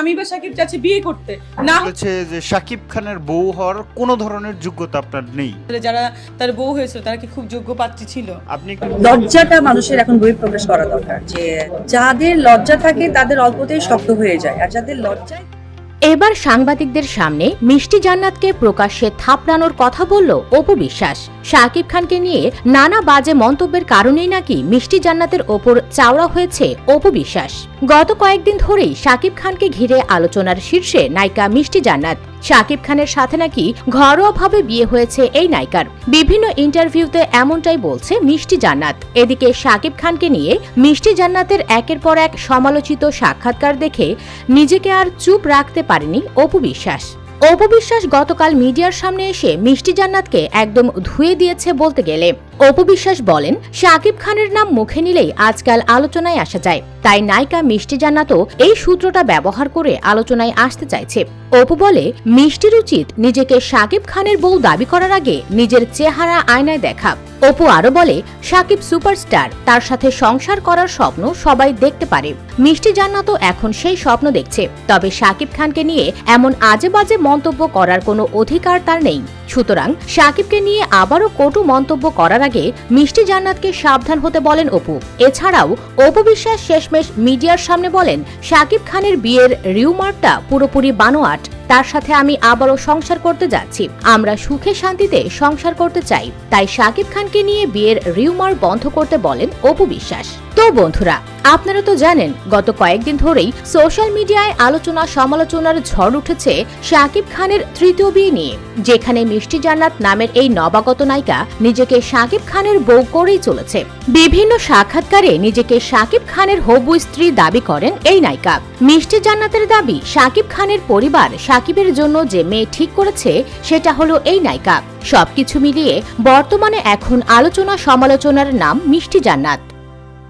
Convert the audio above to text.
আমি বা সাকিব যাচ্ছে বিয়ে করতে। না হচ্ছে যে সাকিব খানের বউ হওয়ার কোনো ধরনের যোগ্যতা আপনার নেই। যারা তার বউ হয়েছিল তারা কি খুব যোগ্য পাত্রী ছিল? আপনি লজ্জাটা মানুষের এখন বহিঃপ্রকাশ করা দরকার যে যাদের লজ্জা থাকে তাদের অল্পতেই শক্ত হয়ে যায় আর যাদের লজ্জায় এবার সাংবাদিকদের সামনে মিষ্টি জান্নাতকে প্রকাশ্যে থাপড়ানোর কথা বলল অপু বিশ্বাস। শাকিব খানকে নিয়ে নানা বাজে মন্তব্যের কারণেই নাকি মিষ্টি জান্নাতের ওপর চাওড়া হয়েছে অপু বিশ্বাস। গত কয়েকদিন ধরেই শাকিব খানকে ঘিরে আলোচনার শীর্ষে নায়িকা মিষ্টি জান্নাত। শাকিব খানের সাথে নাকি ঘরোয়াভাবে বিয়ে হয়েছে এই নায়িকার। বিভিন্ন ইন্টারভিউতে এমনটাই বলছে মিষ্টি জান্নাত। এদিকে শাকিব খানকে নিয়ে মিষ্টি জান্নাতের একের পর এক সমালোচিত সাক্ষাৎকার দেখে নিজেকে আর চুপ রাখতে পারেনি অপু বিশ্বাস। অপু বিশ্বাস গতকাল মিডিয়ার সামনে এসে মিষ্টি জান্নাতকে একদম ধুয়ে দিয়েছে বলতে গেলে। অপু বিশ্বাস বলেন শাকিব খানের নাম মুখে নিলেই আজকাল আলোচনায় আসা যায়। তাই নায়িকা মিষ্টি জান্নাতও এই সূত্রটা ব্যবহার করে আলোচনায় আসতে চাইছে। অপু বলে, মিষ্টির উচিত নিজেকে শাকিব খানের বউ দাবি করার আগে নিজের চেহারা আয়নায় দেখা। অপু আরও বলে শাকিব সুপারস্টার, তার সাথে সংসার করার স্বপ্ন সবাই দেখতে পারে। মিষ্টি জান্নাতও এখন সেই স্বপ্ন দেখছে। তবে শাকিব খানকে নিয়ে এমন আজে বাজে মন্তব্য করার কোনো অধিকার তার নেই। সুতরাং শাকিবকে নিয়ে আবারও কটু মন্তব্য করার আগে মিষ্টি জান্নাতকে সাবধান হতে বলেন অপু। এছাড়াও অপু বিশ্বাস শেষমেশ মিডিয়ার সামনে বলেন, শাকিব খানের বিয়ের রিউমারটা পুরোপুরি বানোয়াট। তার সাথে আমি আবারও সংসার করতে যাচ্ছি। আমরা সুখে শান্তিতে সংসার করতে চাই। তাই শাকিব খানকে নিয়ে বিয়ের রিউমার বন্ধ করতে বলেন অপু বিশ্বাস। তো বন্ধুরা, আপনারা তো জানেন, গত কয়েকদিন ধরেই সোশ্যাল মিডিয়ায় আলোচনা সমালোচনার ঝড় উঠেছে শাকিব খানের তৃতীয় বিয়ে নিয়ে। যেখানে মিষ্টি জান্নাত নামের এই নবাগত নায়িকা নিজেকে শাকিব খানের বউ করেই চলেছে। বিভিন্ন সাক্ষাৎকারে নিজেকে শাকিব খানের হবু স্ত্রী দাবি করেন এই নায়িকা। মিষ্টি জান্নাতের দাবি শাকিব খানের পরিবার শাকিবের জন্য যে মেয়ে ঠিক করেছে, সেটা হলো এই নায়িকা। সবকিছু মিলিয়ে বর্তমানে এখন আলোচনা সমালোচনার নাম মিষ্টি জান্নাত।